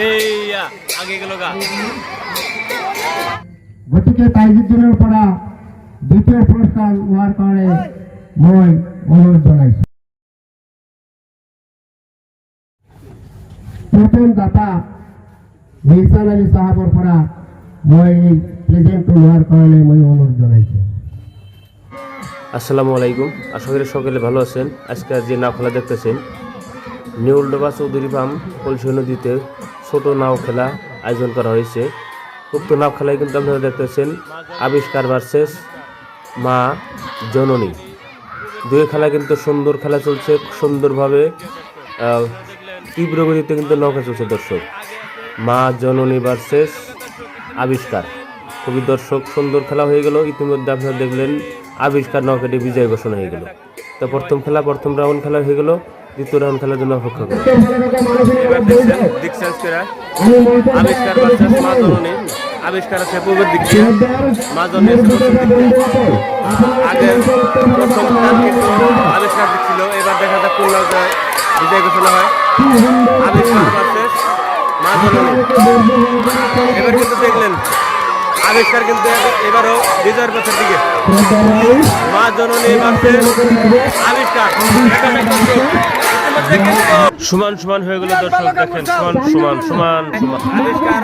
এইয়া আগে গতিকে তাইজুদ্দিনের পৰা দ্বিতীয় লোৱাৰ কাৰণে মই অনুৰোধ জনাইছোঁ। প্ৰথম দাতা আলী পৰা মই এই প্ৰেজেণ্টটো লোৱাৰ কাৰণে মই অনুৰোধ জনাইছোঁ। আসসালামু আলাইকুম। আশা করি সকলে ভালো আছেন। আজকে যে নাও খেলা দেখতেছেন নিউলডোবা চৌধুরী ফার্ম কলসি নদীতে ছোট নাও খেলা আয়োজন করা হয়েছে। উক্ত নাও খেলায় কিন্তু আপনারা দেখতেছেন আবিষ্কার ভার্সেস মা জননী। দুই খেলা কিন্তু সুন্দর খেলা চলছে, সুন্দরভাবে তীব্র গতিতে কিন্তু নৌকা চলছে দর্শক। মা জননী ভার্সেস আবিষ্কার। খুবই দর্শক, সুন্দর খেলা হয়ে গেল। ইতিমধ্যে আপনারা দেখলেন আবিষ্কার নৌকাটি বিজয় ঘোষণা হয়ে গেল। তো প্রথম খেলা, প্রথম রাউন্ড খেলা হয়ে গেল। দ্বিতীয় রাউন্ড খেলার জন্য অপেক্ষা করুন আবিষ্কার ভার্সেস মা জননী আবিষ্কার আছে পূর্বের দিক দিয়ে। মা জননী দিক। আগে প্রথম আবিষ্কার দিচ্ছিল। এবার দেখা যাক কোন বিজয় ঘোষণা হয়। আবিষ্কার ভার্সেস মা জননী এবার কিন্তু দেখলেন আবিষ্কার কিন্তু এবারও বিজয়ের পথের দিকে। মা জননী আবিষ্কার। সমান সমান হয়ে গেল দর্শক দেখেন সমান সমান সমান সমান। আবিষ্কার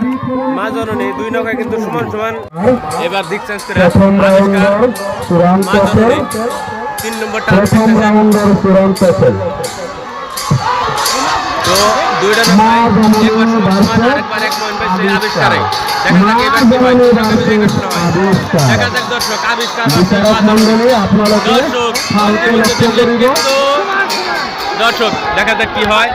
মা জননী দুই নৌকায় কিন্তু সমান সমান। এবার দিক চেঞ্জ করে আবিষ্কার। মা জননী তিন নম্বর টান প্ৰথম দিতেছে। ৰাউণ্ডৰ চূড়ান্ত তো দুইটা একবার সমান আরেকবার এক পাইছে আবিষ্কারে। দেখা যাক এবার কি হয় হয়। দেখা যাক দর্শক আবিষ্কার দর্শক দর্শক দেখা যাক কি হয়।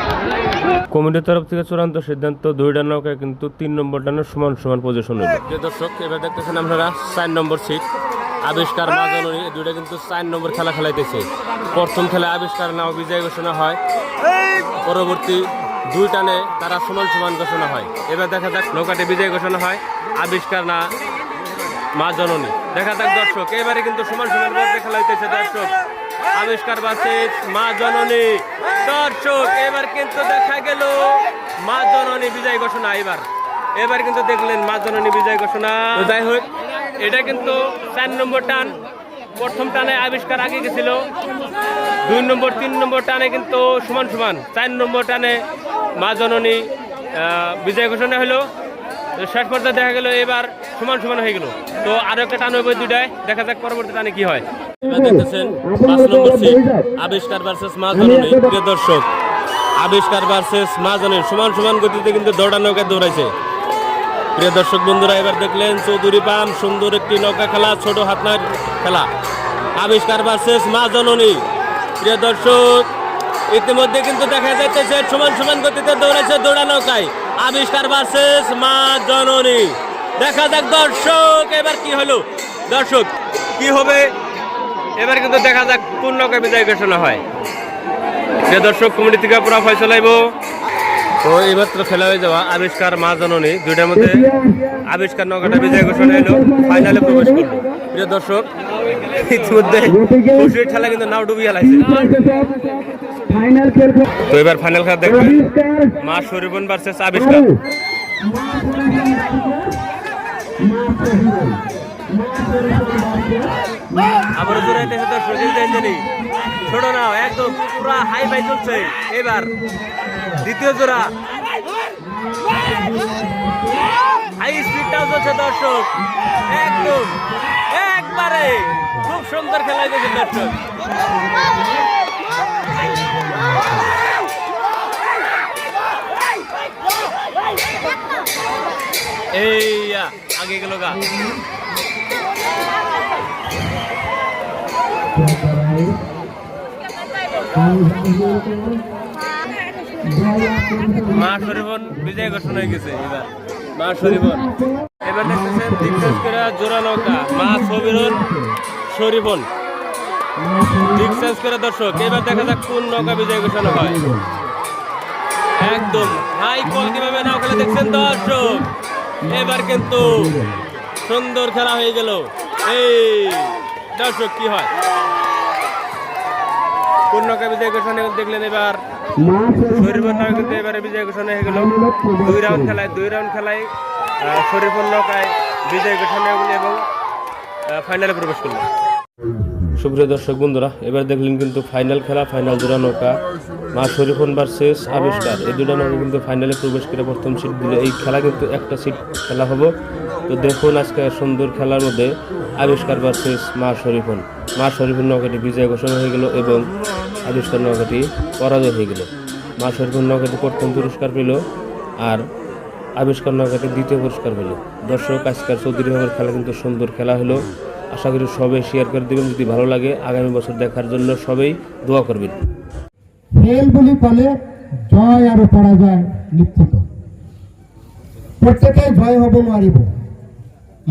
কমিটির তরফ থেকে চূড়ান্ত সিদ্ধান্ত দুইটা নৌকায় কিন্তু তিন নম্বর ডানের সমান সমান পজিশন হইল যে দর্শক এবার দেখতেছেন আপনারা চার নম্বর সিট আবিষ্কার মা জননী দুইটা কিন্তু চার নম্বর খেলা খেলাইতেছে। প্রথম খেলা আবিষ্কার নাও বিজয় ঘোষণা হয়। পরবর্তী দুই টানে তারা সমান সমান ঘোষণা হয়। এবার দেখা যাক নৌকাটি বিজয় ঘোষণা হয়। আবিষ্কার না মা জননী। দেখা যাক দর্শক এবারে কিন্তু সমান সমান ভাবে খেলা হইতেছে দর্শক। আবিষ্কার বাসে মা জননী। দর্শক এবার কিন্তু দেখা গেল মা জননী বিজয় ঘোষণা এবার। এবার কিন্তু দেখলেন মা জননী বিজয় ঘোষণা। যাই হোক এটা কিন্তু চার নম্বর টান। প্রথম টানে আবিষ্কার আগে গেছিল। দুই নম্বর, তিন নম্বর টানে কিন্তু সমান সমান। চার নম্বর টানে মা জননী বিজয় ঘোষণা হলো। শেষ পর্যায়ে দেখা গেল এবার সমান সমান হয়ে গেল। তো আরও একটা টান হবে দুইটায়। দেখা যাক পরবর্তী টানে কি হয়। দেখতেছেন, পাঁচ নম্বর আবিষ্কার ভার্সেস মা জননী। প্রিয় দর্শক, আবিষ্কার ভার্সেস মা জননী। সমান সমান গতিতে কিন্তু দৌড়া নৌকা দৌড়াইছে। প্রিয় দর্শক বন্ধুরা, এবার দেখলেন চৌধুরী পাম সুন্দর একটি নৌকা খেলা, ছোট হাতনার খেলা। আবিষ্কার ভার্সেস মা জননী। প্রিয় দর্শক, ইতিমধ্যে কিন্তু দেখা যাইতেছে, সমান সমান গতিতে দৌড়াইছে দৌড়া নৌকায়। আবিষ্কার ভার্সেস মা জননী। দেখা যাক দর্শক, এবার কি হলো? দর্শক, কি হবে? এবার কিন্তু দেখা যাক কোন নৌকায় বিজয় ঘোষণা হয়। যে দর্শক, কমিটি থেকে পুরো ফয়সলাইব তো এইমাত্র খেলা হয়ে যাওয়া। আবিষ্কার মা জননী, দুইটার মধ্যে আবিষ্কার নৌকাটা বিজয় ঘোষণা এলো ফাইনালে প্রবেশ করল। প্রিয় দর্শক, ইতিমধ্যে খুশির খেলা কিন্তু নাও ডুবিয়ে লাইছে। ফাইনাল খেল তো এবার ফাইনাল খেলা দেখবেন মা শরীফন ভার্সেস আবিষ্কার। আবার ছোট নাও, একদম পুরা হাই ফাই চলছে। এবার দ্বিতীয় জোড়া। হাই স্পিডটাও চলছে দর্শক, একদম, একবারে খুব সুন্দর খেলা দর্শক। এই আগে গেল গা। মা শরীফন বিজয় ঘোষণা হয়ে গেছে এবার। মা শরীফন এবার দেখতেছেন দিগ্গজ করে জোড়া নৌকা মা সবিরন শরীফন দিগ্গজ করে দর্শক, এবার দেখা যাক কোন নৌকা বিজয় ঘোষণা হয়। একদম হাই কোয়ালিটি ভাবে নাও খেলা দেখছেন দর্শক। এবার কিন্তু সুন্দর খেলা হয়ে গেল। এই দর্শক, কি হয়? নৌকা বিজয় ঘোষণা দেখলেন এবার। নৌকা কিন্তু এবারে বিজয় ঘোষণা হয়ে গেল। দুই রাউন্ড খেলায়, দুই রাউন্ড খেলায় নৌকায় বিজয় ঘোষণা হয়ে এবং ফাইনালে প্রবেশ করল। সুপ্রিয় দর্শক বন্ধুরা, এবার দেখলেন কিন্তু ফাইনাল খেলা ফাইনাল দুটা নৌকা। মা শরীফন ভার্সেস আবিষ্কার। এই দুটা নৌকা কিন্তু ফাইনালে প্রবেশ করে প্রথম সিট দিল। এই খেলা কিন্তু একটা সিট খেলা হব। তো দেখুন আজকে সুন্দর খেলার মধ্যে আবিষ্কার ভার্সেস মা শরীফন মা শরীফন নৌকাটি বিজয় ঘোষণা হয়ে গেল এবং আবিষ্কার নৌকাটি পরাজয় হয়ে গেল। মা শরীফন নৌকাটি প্রথম পুরস্কার পেল আর আবিষ্কার নৌকাটি দ্বিতীয় পুরস্কার পেল। দর্শক, আজকের চৌধুরী বাবার খেলা কিন্তু সুন্দর খেলা হলো। আশা করি সবাই শেয়ার করে দেবেন। যদি ভালো লাগে, আগামী বছর দেখার জন্য সবাই দোয়া করবেন। খেল বুলি ক'লে জয় আৰু পৰাজয় নিশ্চিত। প্ৰত্যেকে জয় হ'ব নোৱাৰিব।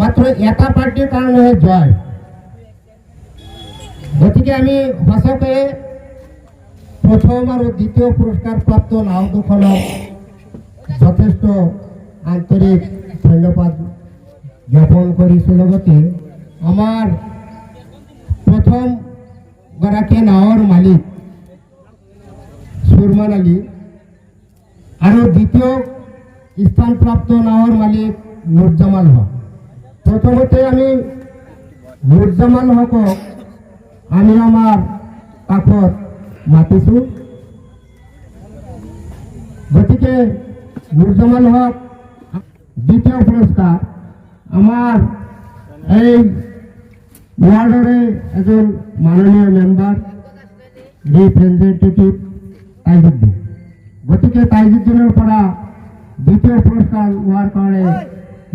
মাত্ৰ এটা পাৰ্টিৰ কাৰণেহে জয়। গতিকে আমি সঁচাকৈ প্ৰথম আৰু দ্বিতীয় পুৰস্কাৰ প্ৰাপ্ত নাও দুখনক যথেষ্ট আন্তৰিক ধন্যবাদ জ্ঞাপন কৰিছোঁ। লগতে আমাৰ প্ৰথম গৰাকী নাৱৰ মালিক সুরমান আলী আৰু দ্বিতীয় স্থানপ্ৰাপ্ত নাৱৰ মালিক নুৰজামাল হক। প্ৰথমতে আমি নুৰজামাল হকক আমি আমাৰ কাষত মাতিছোঁ গতিকে নুৰজামাল হক, দ্বিতীয় পুৰস্কাৰ আমাৰ এই ৱাৰ্ডৰে এজন মাননীয় মেম্বাৰ রিপ্রেজেন্টেটিভ তাইজুদ্দিন। গতিকে তাইজুদ্দিনৰ পৰা দ্বিতীয় পুৰস্কাৰ লোৱাৰ কাৰণে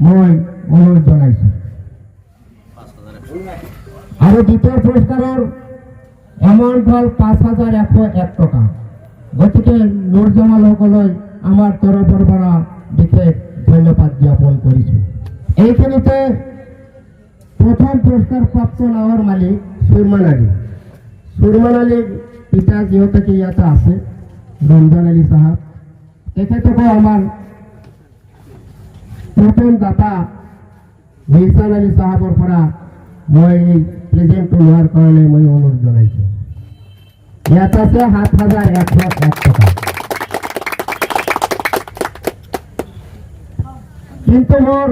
মই অনুৰোধ জনাইছোঁ। আৰু দ্বিতীয় পুৰস্কাৰৰ এমাউণ্ট হ'ল পাঁচ হাজাৰ এশ এক টকা। গতিকে নুৰজামালসকললৈ আমাৰ তৰফৰ পৰা বিশেষ ধন্যবাদ জ্ঞাপন কৰিছোঁ এইখিনিতে প্রথম পুরস্কার প্রাপ্ত নাওয়ার মালিক সুরমান আলী। সুরমান আলীর পিতা যিহেতুকে ইয়াতে আছে, রমজান আলী সাহাব তেখেতকো আমার প্রথম দাতা নিলচান আলী সাহাবর পৰা মই এই প্ৰেজেণ্টটো লোৱাৰ কাৰণে মই অনুৰোধ জনাইছোঁ। ইয়াত আছে সাত হাজাৰ এশ এক টকা। কিন্তু মোৰ